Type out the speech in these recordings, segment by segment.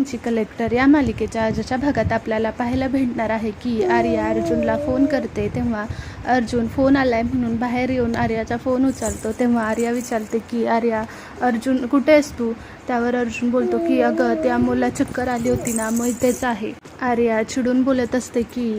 आमची कलेक्टर या मालिकेच्या आजच्या भागात आपल्याला पाहायला भेटणार आहे की आर्या अर्जुनला फोन करते तेव्हा अर्जुन फोन आलाय म्हणून बाहेर येऊन आर्याचा फोन उचलतो. तेव्हा आर्या विचारते की आर्या अर्जुन कुठे आहेस तू? त्यावर अर्जुन बोलतो की अगं त्या अमोलला चक्कर आली होती ना मग तेच आहे. आर्या चिडून बोलत असते की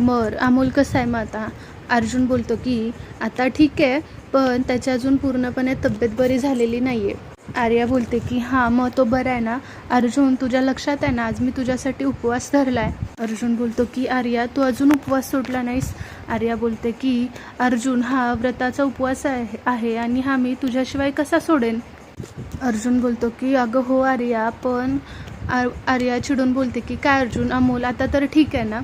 मर अमोल कसं आहे मग आता? अर्जुन बोलतो की आता ठीक आहे पण त्याची अजून पूर्णपणे तब्येत बरी झालेली नाही आहे आर्या बोलते की हां मग तो बरा आहे ना? अर्जुन तुझ्या लक्षात आहे ना? आज मी तुझ्यासाठी उपवास धरला आहे अर्जुन बोलतो की आर्या तू अजून उपवास सोडला नाहीस. आर्या बोलते की अर्जुन हा व्रताचा उपवास आहे आहे आणि हा मी तुझ्याशिवाय कसा सोडेन? अर्जुन बोलतो की अगं हो आर्या पण आर आर्या चिडून बोलते की काय अर्जुन अमोल आता तर ठीक आहे ना?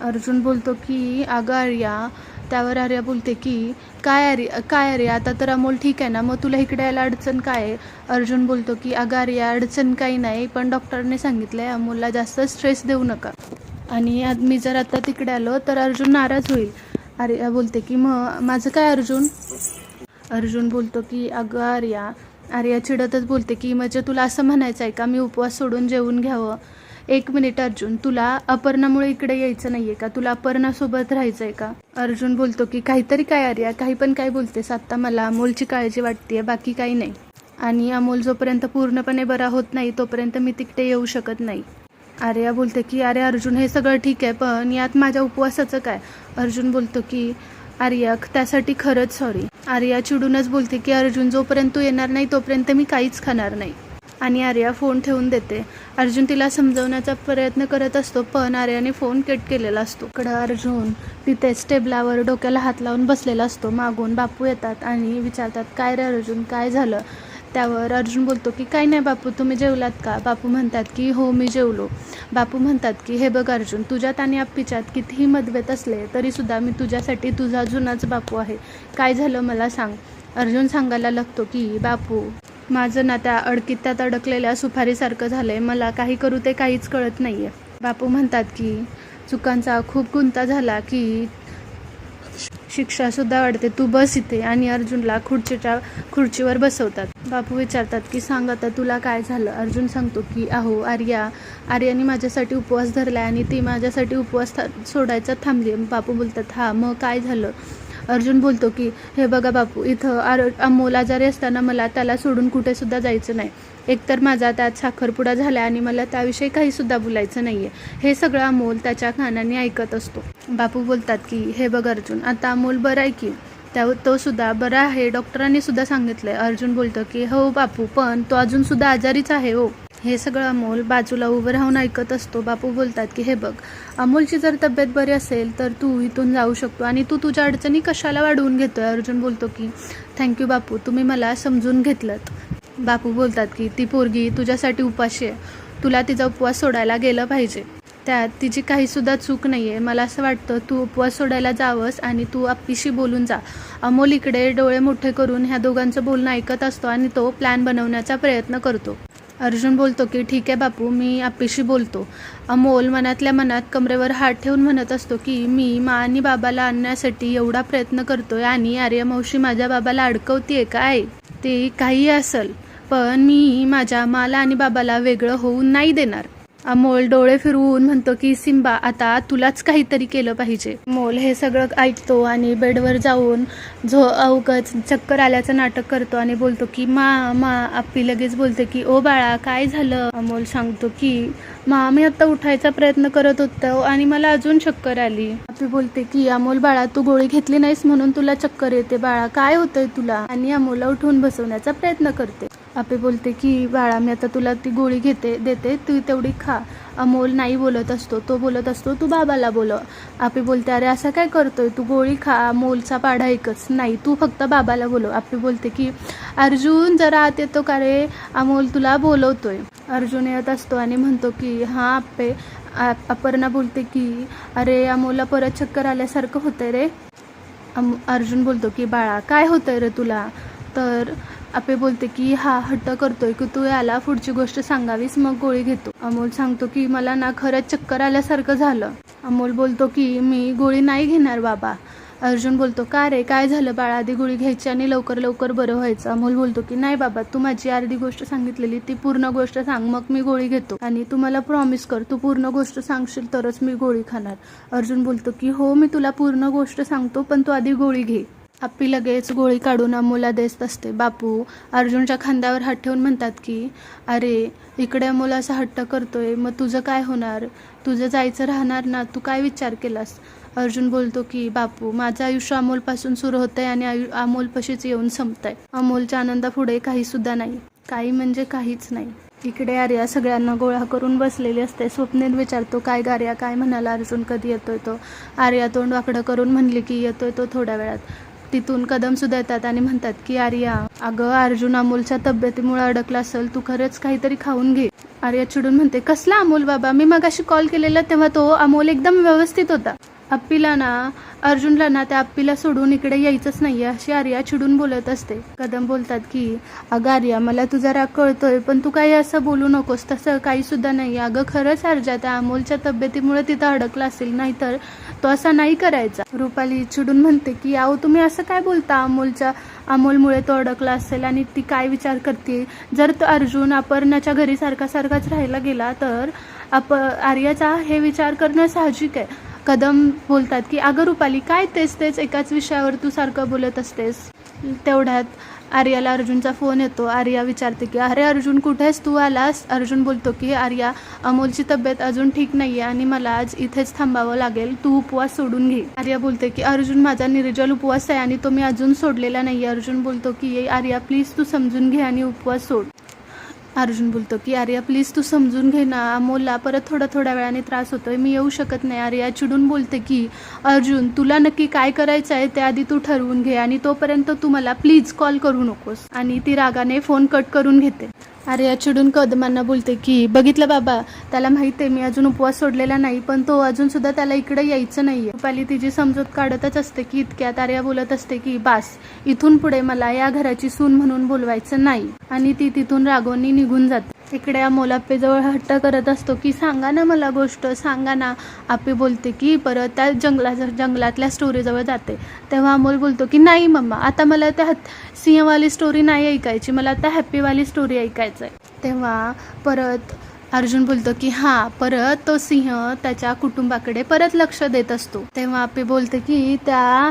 अर्जुन बोलतो की अगं आर्या त्यावर आर्या बोलते की काय अरे काय अरे आता तर अमोल ठीक आहे ना? मग तुला इकडे यायला अडचण काय आहे? अर्जुन बोलतो की अगं आर्या अडचण काही नाही पण डॉक्टरने सांगितलं आहे अमोलला जास्त स्ट्रेस देऊ नका. आणि आज मी जर आता तिकडे आलो तर अर्जुन नाराज होईल. आर्या बोलते की मग माझं काय अर्जुन? अर्जुन बोलतो की अगं आर्या आर्या चिडतच बोलते की म्हणजे तुला असं म्हणायचं आहे का? मी उपवास सोडून जेवून घ्यावं. एक मिनिट अर्जुन. तुला अपर्णामुळे इकडे यायचं नाहीये का? तुला अपर्णासोबत राहायचं आहे का? अर्जुन बोलतो की काहीतरी काय आर्या काही पण काय बोलतेस आत्ता मला. अमोलची काळजी वाटते बाकी काही नाही. आणि अमोल जोपर्यंत पूर्णपणे बरा होत नाही तोपर्यंत मी तिकडे येऊ शकत नाही. आर्या बोलते की अरे अर्जुन हे सगळं ठीक आहे पण यात माझ्या उपवासाचं काय? अर्जुन बोलतो की आर्या त्यासाठी खरंच सॉरी आर्या चिडूनच बोलते की अर्जुन जोपर्यंत तू येणार नाही तोपर्यंत मी काहीच खाणार नाही. आणि आर्या फोन ठेवून देते. अर्जुन तिला समजवण्याचा प्रयत्न करत असतो पण आर्याने फोन कट केलेला असतो. इकडं अर्जुन तिथेच टेबलावर डोक्याला हात लावून बसलेला असतो. मागून बापू येतात आणि विचारतात काय रे अर्जुन काय झालं? त्यावर अर्जुन बोलतो की काय नाही बापू तुम्ही जेवलात का? बापू म्हणतात की हो मी जेवलो. बापू म्हणतात की हे बघ अर्जुन तुझ्यात आणि आप्पीच्यात कितीही मतभेद असले तरीसुद्धा मी तुझ्यासाठी तुझा जुनाच बापू आहे. काय झालं मला सांग. अर्जुन सांगायला लागतो की बापू माझं ना त्या अडकीत अडकलेल्या सुपारीसारखं झालं आहे मला काही करू ते काहीच कळत नाही आहे बापू म्हणतात की चुकांचा खूप गुंता झाला की शिक्षासुद्धा वाढते. तू बस इथे आणि अर्जुनला खुर्चीच्या खुर्चीवर बसवतात. बापू विचारतात की सांग आता तुला काय झालं? अर्जुन सांगतो की अहो आर्या आर्याने माझ्यासाठी उपवास धरला आणि ती माझ्यासाठी उपवास था सोडायचा थांबली. बापू बोलतात हा मग काय झालं? अर्जुन बोलतो की हे बघा बापू इथं आर अमोल आजारी असताना मला त्याला सोडून कुठेसुद्धा जायचं नाही. एकतर माझा त्यात साखरपुडा झाला आणि मला त्याविषयी काहीसुद्धा बोलायचं नाही आहे हे सगळं अमोल त्याच्या कानाने ऐकत असतो. बापू बोलतात की हे बघ अर्जुन आता अमोल बरं आहे की त्या तो सुद्धा बरा आहे. डॉक्टरांनी सुद्धा सांगितलंय. अर्जुन बोलतो की हो बापू पण तो अजून सुद्धा आजारीच आहे हो. हे सगळं अमोल बाजूला उभं राहून ऐकत असतो. बापू बोलतात की हे बघ अमोलची जर तब्येत बरी असेल तर तू इथून जाऊ शकतो आणि तू तुझ्या अडचणी कशाला वाढवून घेतोय? अर्जुन बोलतो की थँक्यू बापू तुम्ही मला समजून घेतलं बापू बोलतात की ती पोरगी तुझ्यासाठी उपाशी आहे. तुला तिचा उपवास सोडायला गेलं पाहिजे. त्यात तिची काहीसुद्धा चूक नाही आहे मला असं वाटतं तू उपवास सोडायला जावंस आणि तू आप्पीशी बोलून जा. अमोल इकडे डोळे मोठे करून ह्या दोघांचं बोलणं ऐकत असतो आणि तो प्लॅन बनवण्याचा प्रयत्न करतो. अर्जुन बोलतो की ठीक आहे बापू मी आप्पीशी बोलतो. अमोल मनातल्या मनात कमरेवर हात ठेवून म्हणत असतो की मी मा आणि बाबाला आणण्यासाठी एवढा प्रयत्न करतोय आणि आर्यमावशी माझ्या बाबाला अडकवतीये काय? ते काही असल पण मी माझ्या माला आणि बाबाला वेगळं होऊन नाही देणार. अमोल डोळे फिरवून म्हणतो की सिम्बा आता तुलाच काहीतरी केलं पाहिजे. मोल हे सगळं ऐकतो आणि बेडवर जाऊन झो अवगत चक्कर आल्याचं नाटक करतो आणि बोलतो की मा मा आप्पी लगेच बोलते की ओ बाळा काय झालं? अमोल सांगतो की मा मी आता उठायचा प्रयत्न करत होतो आणि मला अजून चक्कर आली. आप्पी बोलते की अमोल बाळा तू गोळी घेतली नाहीस म्हणून तुला चक्कर येते बाळा काय होतंय तुला? आणि अमोलला उठवून बसवण्याचा प्रयत्न करते. आपे बोलते की बाळा मी आता तुला ती गोळी घेते देते तू तेवढी खा. अमोल नाही बोलत असतो तो बोलत असतो तू बाबाला बोलव. आपे बोलते अरे असं काय करतोय? तू गोळी खा अमोलचा पाढा एकच नाही तू फक्त बाबाला बोलव. आपे बोलते की अर्जुन जरा आत येतो का रे? अमोल तुला बोलवतोय. अर्जुन येत असतो आणि म्हणतो की हां आप्पे अपर्णा बोलते की अरे अमोलला परत चक्कर आल्यासारखं होतंय रे. अम अर्जुन बोलतो की बाळा काय होतंय रे तुला? तर आपे बोलते की हा हट्ट करतोय की तू याला पुढची गोष्ट सांगावीस मग गोळी घेतो. अमोल सांगतो की मला ना खरंच चक्कर आल्यासारखं झालं. अमोल बोलतो की मी गोळी नाही घेणार बाबा. अर्जुन बोलतो का रे काय झालं? बाळा आधी गोळी घ्यायची आणि लवकर लवकर बरं व्हायचं. अमोल बोलतो की नाही बाबा तू माझी अर्धी गोष्ट सांगितलेली ती पूर्ण गोष्ट सांग मग मी गोळी घेतो. आणि तू मला प्रॉमिस कर तू पूर्ण गोष्ट सांगशील तरच मी गोळी खाणार. अर्जुन बोलतो की हो मी तुला पूर्ण गोष्ट सांगतो पण तू आधी गोळी घे. आप्पी लगेच गोळी काढून अमोला देत असते. बापू अर्जुनच्या खांद्यावर हात ठेवून म्हणतात की अरे इकडे अमोल असा हट्ट करतोय मग तुझं काय होणार? तुझं जायचं राहणार ना? तू काय विचार केलास? अर्जुन बोलतो की बापू माझं आयुष्य अमोलपासून सुरू होतंय आणि आयु अमोलपाशीच येऊन संपतंय. अमोलच्या आनंदापुढे काही सुद्धा नाही. काही म्हणजे काहीच नाही. इकडे आर्या सगळ्यांना गोळा करून बसलेली असते. स्वप्नेत विचारतो काय गार्या काय म्हणाला अर्जुन? कधी येतोय तो? आर्या तोंड वाकडं करून म्हणली की येतोय तो थोड्या वेळात. तिथून कदम सुद्धा येतात आणि म्हणतात की आर्या अगं अर्जुन अमोलच्या तब्येतीमुळे अडकला असेल तू खरंच काहीतरी खाऊन घे. आर्या चिडून म्हणते कसला अमोल बाबा? मी मगाशी कॉल केलेला तेव्हा तो अमोल एकदम व्यवस्थित होता. अप्पीला ना अर्जुनला ना त्या अप्पीला सोडून इकडे यायचंच नाहीये अशी आर्या चिडून बोलत असते. कदम बोलतात की अगं आर्या मला तुझा राग कळतोय पण तू काही असं बोलू नकोस तसं काही सुद्धा नाही. अगं खरंच अर्जा त्या अमोलच्या तब्येतीमुळे तिथं अडकला असेल नाहीतर तो असा नाही करायचा. रुपाली चिडून म्हणते की अहो तुम्ही असं काय बोलता? अमोलच्या अमोलमुळे तो अडकला असेल आणि ती काय विचार करते जर तो अर्जुन अपर्णाच्या घरी सारखा सारखाच राहायला गेला तर अप आर्याचा हे विचार करणं साहजिक आहे. कदम बोलतात की अगं रुपाली काय तेच तेच एकाच विषयावर तू सारखं बोलत असतेस? तेवढ्यात आर्याला अर्जुनचा फोन येतो. आर्या विचारते की अरे अर्जुन कुठे आहेस तू आलास? अर्जुन बोलतो की आर्या अमोलची तब्येत अजून ठीक नाही आहे आणि मला आज इथेच थांबावं लागेल. तू उपवास सोडून घे. आर्या बोलते की अर्जुन माझा निर्जल उपवास आहे आणि तो मी अजून सोडलेला नाही अर्जुन बोलतो की आर्या प्लीज तू समजून घे आणि उपवास सोड. अर्जुन बोलतो की आर्या प्लीज तू समजून घे ना. अमोलला परत थोडा थोड्या वेळाने त्रास होतोय. मी येऊ शकत नाही. आर्या चिडून बोलते की अर्जुन तुला नक्की काय करायचं आहे ते आधी तू ठरवून घे आणि तोपर्यंत तू मला प्लीज कॉल करू नकोस. आणि ती रागाने फोन कट करून घेते. आर्या चिडून कदमांना बोलते की बघितलं बाबा त्याला माहिती आहे मी अजून उपवास सोडलेला नाही पण तो अजून सुद्धा त्याला इकडे यायचं नाहीये. रुपाली तिची समजूत काढतच असते की इतक्यात आर्या बोलत असते की बास इथून पुढे मला या घराची सून म्हणून बोलवायचं नाही. आणि ती तिथून रागवणी निघून जाते. इकडे अमोल हट्ट करत असतो की सांगा ना मला गोष्ट सांगा ना. आपी बोलते की परत त्या जंगला जंगलातल्या स्टोरीजवळ जाते. तेव्हा अमोल बोलतो की नाही मम्मा आता मला त्या सिंहवाली स्टोरी नाही ऐकायची मला आता हॅप्पीवाली स्टोरी ऐकायचं आहे तेव्हा परत अर्जुन बोलतो की हां परत तो सिंह त्याच्या कुटुंबाकडे परत लक्ष देत असतो. तेव्हा आपी बोलते की त्या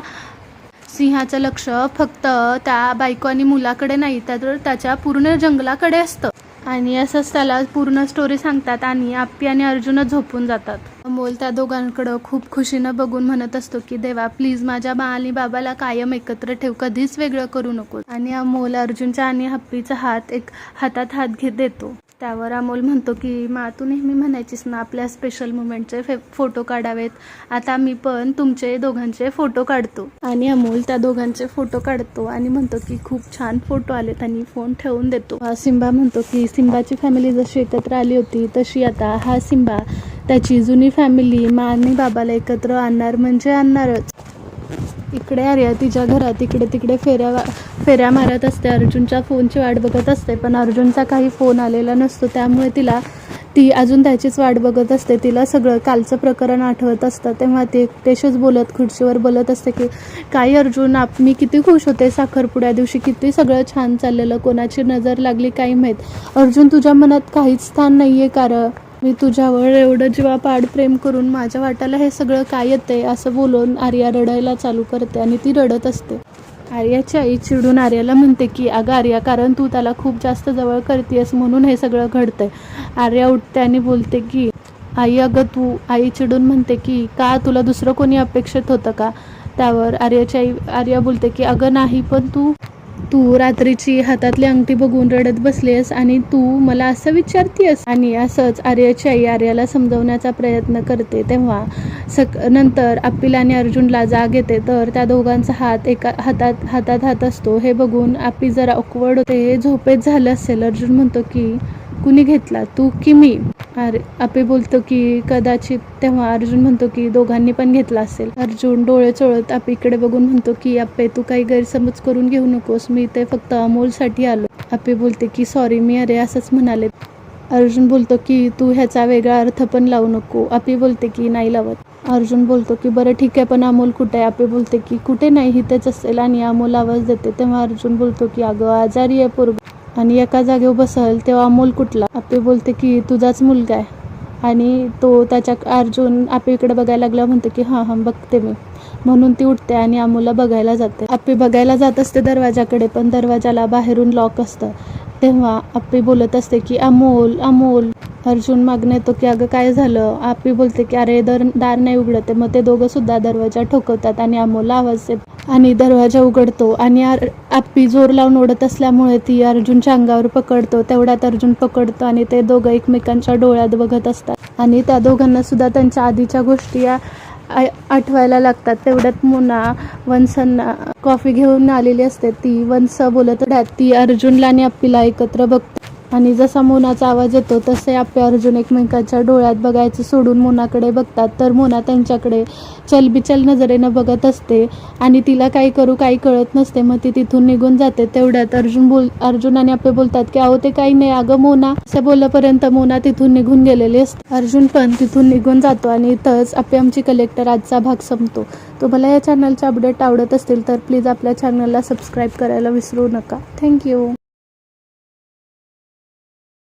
सिंहाचं लक्ष फक्त त्या बायको आणि मुलाकडे नाही तर त्याच्या पूर्ण जंगलाकडे असतं. आणि असंच त्याला पूर्ण स्टोरी सांगतात आणि आप्पी आणि अर्जुनच झोपून जातात. अमोल त्या दोघांकडं खूप खुशीनं बघून म्हणत असतो की देवा प्लीज माझ्या बा आणि बाबाला कायम एकत्र ठेव कधीच वेगळं करू नको आणि अमोल अर्जुनचा आणि हप्पीचा हात एक हातात हात घेत देतो. त्यावर अमोल म्हणतो की मा तू नेहमी म्हणायचीस ना आपल्या स्पेशल मुमेंटचे फे फोटो काढावेत. आता मी पण तुमचे दोघांचे फोटो काढतो. आणि अमोल त्या दोघांचे फोटो काढतो आणि म्हणतो की खूप छान फोटो आलेत आणि फोन ठेवून देतो. हा सिम्बा म्हणतो की सिम्बाची फॅमिली जशी एकत्र आली होती तशी आता हा सिम्बा त्याची जुनी फॅमिली मा आणि बाबाला एकत्र आणणार म्हणजे आणणारच. इकडे आर्या तिच्या घरात इकडे तिकडे फेऱ्या फेऱ्या मारत असते. अर्जुनच्या फोनची वाट बघत असते पण अर्जुनचा काही फोन आलेला नसतो. त्यामुळे तिला ती अजून त्याचीच वाट बघत असते. तिला सगळं कालचं प्रकरण आठवत असतं. तेव्हा ती एकटेशीच बोलत खुर्चीवर बोलत असते की काय अर्जुन आप मी किती खुश होते साखरपुड्या दिवशी. किती सगळं छान चाललेलं. कोणाची नजर लागली काही माहीत. अर्जुन तुझ्या मनात काहीच स्थान नाही आहे कारण मी तुझ्यावर एवढं जीवापाड प्रेम करून माझ्या वाट्याला हे सगळं काय येतंय असं बोलून आर्या रडायला चालू करते आणि ती रडत असते. आर्याची आई चिडून आर्याला म्हणते की अगं आर्या कारण तू त्याला खूप जास्त जवळ करतेस म्हणून हे सगळं घडतंय. आर्या उठते आणि बोलते की आई अगं तू आई चिडून म्हणते की का तुला दुसरं कोणी अपेक्षित होतं का? त्यावर आर्याची आई आर्या बोलते की अगं नाही पण तू तू रात्रीची हातातली अंगठी बघून रडत बसलीस आणि तू मला असं विचारतीयस? आणि असंच आर्याची आई आर्याला समजवण्याचा प्रयत्न करते तेव्हा सक नंतर अप्पिल आणि अर्जुनला जाग येते. तर त्या दोघांचा हात एका हातात हातात हात असतो. हे बघून आप्पी जरा ऑकवर्ड होते. झोपेत झालं असेल. अर्जुन म्हणतो की कुणी घेतला? तू की मी? अरे आपे बोलतो की कदाचित तेव्हा अर्जुन म्हणतो की दोघांनी पण घेतला असेल. अर्जुन डोळे चोळत आपीकडे बघून म्हणतो की आपे तू काही गैरसमज करून घेऊ नकोस. मी ते फक्त अमोलसाठी आलो. आपे बोलते की सॉरी मी अरे असंच म्हणाले. अर्जुन बोलतो की तू ह्याचा वेगळा अर्थ पण लावू नको. आपी बोलते की नाही लावत. अर्जुन बोलतो की बरं ठीक आहे पण अमोल कुठे आहे? आपी बोलते की कुठे नाही इथेच असेल आणि अमोल आवाज देते. तेव्हा अर्जुन बोलतो की अगं आजारी आहे पोरग. आणि एका जागेवर बसल तेव्हा अमोल कुठला? आपे बोलते की तुझाच मुलगा आहे. आणि तो त्याच्या अर्जुन आपीकडे बघायला लागला म्हणतो की हां हां बघते मी. म्हणून ती उठते आणि अमोला बघायला जाते. आपे बघायला जात असते दरवाजाकडे पण दरवाजाला बाहेरून लॉक असतं. तेव्हा आपी बोलत असते की अमोल अमोल. अर्जुन मागणं येतो की अगं काय झालं? आपी बोलते की अरे दर दार नाही उघडत मग ते दोघं सुद्धा दरवाजा ठोकवतात आणि अमोलला आवाज येतो आणि दरवाजा उघडतो आणि आर आप्पी जोर लावून ओढत असल्यामुळे ती अर्जुनच्या अंगावर पकडतो. तेवढ्यात अर्जुन पकडतो आणि ते दोघं एकमेकांच्या डोळ्यात बघत असतात. आणि त्या दोघांना सुद्धा त्यांच्या आधीच्या गोष्टी या आठवायला लागतात. तेवढ्यात मुना वंसांना कॉफी घेऊन आलेली असते. ती वंस बोलत ती अर्जुनला आणि अप्पीला एकत्र बघते. आणि जसा मोनाचा आवाज येतो तसे आपले अर्जुन एकमेकांच्या डोळ्यात बघायचं सोडून मोनाकडे बघतात. तर मोना त्यांच्याकडे चलबिचल नजरेनं बघत असते आणि तिला काही करू काही कळत नसते. मग ती तिथून निघून जाते. तेवढ्यात अर्जुन बोल अर्जुन आणि आपे बोलतात की अहो ते काही नाही. अगं मोना असं बोलल्यापर्यंत मोना तिथून निघून गेलेली असते. अर्जुन पण तिथून निघून जातो आणि इथंच आपे आमची कलेक्टर आजचा भाग संपतो. तुम्हाला या चॅनलचे अपडेट आवडत असतील तर प्लीज आपल्या चॅनलला सबस्क्राईब करायला विसरू नका. थँक्यू